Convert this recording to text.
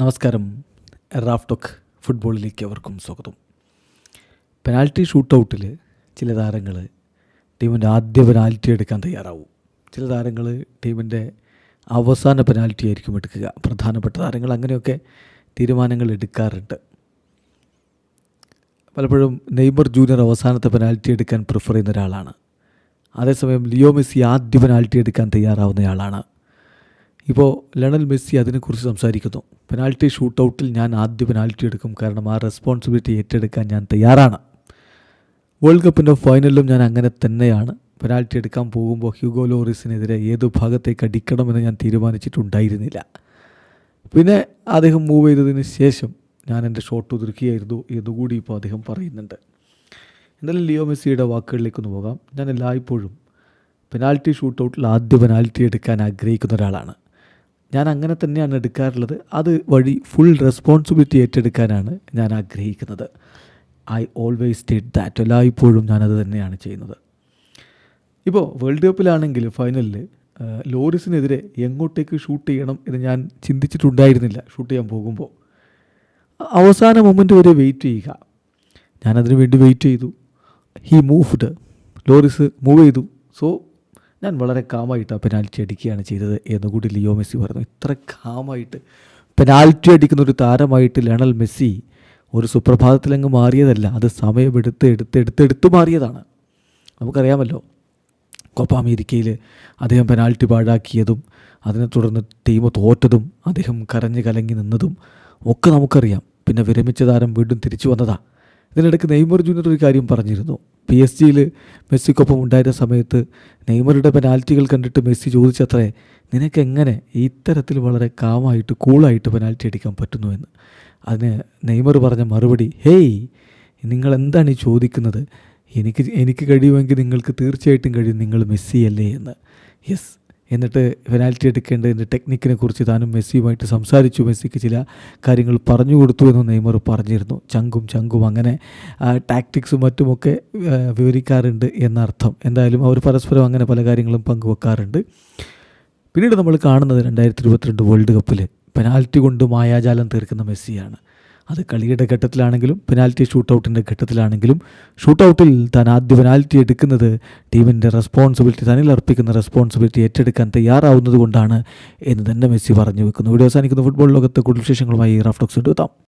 നമസ്കാരം. റാഫ്ടോക്ക് ഫുട്ബോളിലേക്ക് അവർക്കും സ്വാഗതം. പെനാൽറ്റി ഷൂട്ടൗട്ടിൽ ചില താരങ്ങൾ ടീമിന്റെ ആദ്യ പെനാൽറ്റി എടുക്കാൻ തയ്യാറാവും. ചില താരങ്ങൾ ടീമിന്റെ അവസാന പെനാൽറ്റി ആയിരിക്കും എടുക്കുക. പ്രധാനപ്പെട്ട താരങ്ങൾ അങ്ങനെയൊക്കെ തീരുമാനങ്ങൾ എടുക്കാറുണ്ട്. പലപ്പോഴും നെയ്മർ ജൂനിയർ അവസാനത്തെ പെനാൽറ്റി എടുക്കാൻ പ്രിഫർ ചെയ്യുന്ന ഒരാളാണ്. അതേസമയം ലിയോ മെസ്സി ആദ്യ പെനാൽറ്റി എടുക്കാൻ തയ്യാറാവുന്നയാളാണ് ഇപ്പോൾ ലണൽ മെസ്സി അതിനെക്കുറിച്ച് സംസാരിക്കുന്നു. പെനാൽറ്റി ഷൂട്ടൗട്ടിൽ ഞാൻ ആദ്യ പെനാൽറ്റി എടുക്കും കാരണം ആ റെസ്പോൺസിബിലിറ്റി ഏറ്റെടുക്കാൻ ഞാൻ തയ്യാറാണ്. വേൾഡ് കപ്പിന്റെ ഫൈനലിലും ഞാൻ അങ്ങനെ തന്നെയാണ്. പെനാൽറ്റി എടുക്കാൻ പോകുമ്പോൾ ഹ്യൂഗോ ലോറിസിനെതിരെ ഏത് ഭാഗത്തേക്ക് അടിക്കണമെന്ന് ഞാൻ തീരുമാനിച്ചിട്ടുണ്ടായിരുന്നില്ല. പിന്നെ അദ്ദേഹം മൂവ് ചെയ്തതിന് ശേഷം ഞാൻ എന്റെ ഷോട്ട് ഒതുക്കിയായിരുന്നു എന്നുകൂടി ഇപ്പോൾ അദ്ദേഹം പറയുന്നുണ്ട്. എന്തായാലും ലിയോ മെസ്സിയുടെ വാക്കുകളിലേക്കൊന്ന് പോകാം. ഞാൻ എല്ലായ്പ്പോഴും പെനാൽറ്റി ഷൂട്ടൗട്ടിൽ ആദ്യ പെനാൽറ്റി എടുക്കാൻ ആഗ്രഹിക്കുന്ന ഒരാളാണ്. ഞാൻ അങ്ങനെ തന്നെയാണ് എടുക്കാറുള്ളത്. അത് വഴി ഫുൾ റെസ്പോൺസിബിലിറ്റി ഏറ്റെടുക്കാനാണ് ഞാൻ ആഗ്രഹിക്കുന്നത്. ഐ ഓൾവേസ് സ്റ്റേറ്റ് ദാറ്റ് എല്ലായ്പ്പോഴും ഞാനത് തന്നെയാണ് ചെയ്യുന്നത്. ഇപ്പോൾ വേൾഡ് കപ്പിലാണെങ്കിൽ ഫൈനലിൽ ലോറിസിനെതിരെ എങ്ങോട്ടേക്ക് ഷൂട്ട് ചെയ്യണം എന്ന് ഞാൻ ചിന്തിച്ചിട്ടുണ്ടായിരുന്നില്ല ഷൂട്ട് ചെയ്യാൻ പോകുമ്പോൾ. അവസാന മൊമെന്റ് വരെ വെയിറ്റ് ചെയ്യുക. ഞാനതിനു വേണ്ടി വെയിറ്റ് ചെയ്തു. ഹി മൂവ്ഡ് ലോറിസ് മൂവ് ചെയ്തു. സോ ഞാൻ വളരെ കാമായിട്ട് ആ പെനാൽറ്റി അടിക്കുകയാണ് ചെയ്തത് എന്നുകൂടി ലിയോ മെസ്സി പറഞ്ഞു. ഇത്ര കാമായിട്ട് പെനാൽറ്റി അടിക്കുന്ന ഒരു താരമായിട്ട് ലണൽ മെസ്സി ഒരു സുപ്രഭാതത്തിലങ്ങ് മാറിയതല്ല. അത് സമയമെടുത്ത് എടുത്ത് എടുത്ത് എടുത്ത് മാറിയതാണ്. നമുക്കറിയാമല്ലോ കോപ്പ അമേരിക്കയിൽ അദ്ദേഹം പെനാൽറ്റി പാഴാക്കിയതും അതിനെ തുടർന്ന് ടീം തോറ്റതും അദ്ദേഹം കരഞ്ഞ് കലങ്ങി നിന്നതും ഒക്കെ നമുക്കറിയാം. പിന്നെ വിരമിച്ച താരം വീണ്ടും തിരിച്ചു വന്നതാ. ഇതിനിടയ്ക്ക് നെയ്മർ ജൂനിയർ ഒരു കാര്യം പറഞ്ഞിരുന്നു. പി എസ് ജിയിൽ മെസ്സിക്കൊപ്പം ഉണ്ടായിരുന്ന സമയത്ത് നെയ്മറുടെ പെനാൽറ്റികൾ കണ്ടിട്ട് മെസ്സി ചോദിച്ചത്രേ നിനക്കെങ്ങനെ ഇത്തരത്തിൽ വളരെ കാമായിട്ട് കൂളായിട്ട് പെനാൽറ്റി അടിക്കാൻ പറ്റുന്നു? എന്ന്. അതിന് നെയ്മർ പറഞ്ഞ മറുപടി ഹേയ് നിങ്ങൾ എന്താണ് ഈ ചോദിക്കുന്നത്? എനിക്ക് എനിക്ക് കഴിയുമെങ്കിൽ നിങ്ങൾക്ക് തീർച്ചയായിട്ടും കഴിയും നിങ്ങൾ മെസ്സി അല്ലേ എന്ന്. യെസ് എന്നിട്ട് പെനാൽറ്റി എടുക്കേണ്ടതിന്റെ ടെക്നിക്കിനെ കുറിച്ച് താനും മെസ്സിയുമായിട്ട് സംസാരിച്ചു. മെസ്സിക്ക് ചില കാര്യങ്ങൾ പറഞ്ഞു കൊടുത്തു എന്ന് നെയ്മർ പറഞ്ഞിരുന്നു. ചങ്കും ചങ്കും അങ്ങനെ ടാക്ടിക്സും മറ്റുമൊക്കെ വിവരിക്കാറുണ്ട് എന്നർത്ഥം. എന്തായാലും അവർ പരസ്പരം അങ്ങനെ പല കാര്യങ്ങളും പങ്കുവെക്കാറുണ്ട്. പിന്നീട് നമ്മൾ കാണുന്നത് രണ്ടായിരത്തി ഇരുപത്തിരണ്ട് വേൾഡ് കപ്പിൽ പെനാൽറ്റി കൊണ്ട് മായാജാലം തീർക്കുന്ന മെസ്സിയാണ്. അത് കളിയുടെ ഘട്ടത്തിലാണെങ്കിലും പെനാൽറ്റി ഷൂട്ടൗട്ടിന്റെ ഘട്ടത്തിലാണെങ്കിലും ഷൂട്ടൗട്ടിൽ താൻ ആദ്യ പെനാൽറ്റി എടുക്കുന്നത് ടീമിന്റെ റെസ്പോൺസിബിലിറ്റി തന്നിൽ അർപ്പിക്കുന്ന റെസ്പോൺസിബിലിറ്റി ഏറ്റെടുക്കാൻ തയ്യാറാവുന്നത് കൊണ്ടാണ് എന്ന് തന്നെ മെസ്സി പറഞ്ഞു വെക്കുന്നു. വീഡിയോ അവസാനിക്കുന്ന. ഫുട്ബോൾ ലോകത്ത് കൂടുതൽ വിശേഷങ്ങളുമായി റാഫ്റ്റോക്സ് എടുത്താം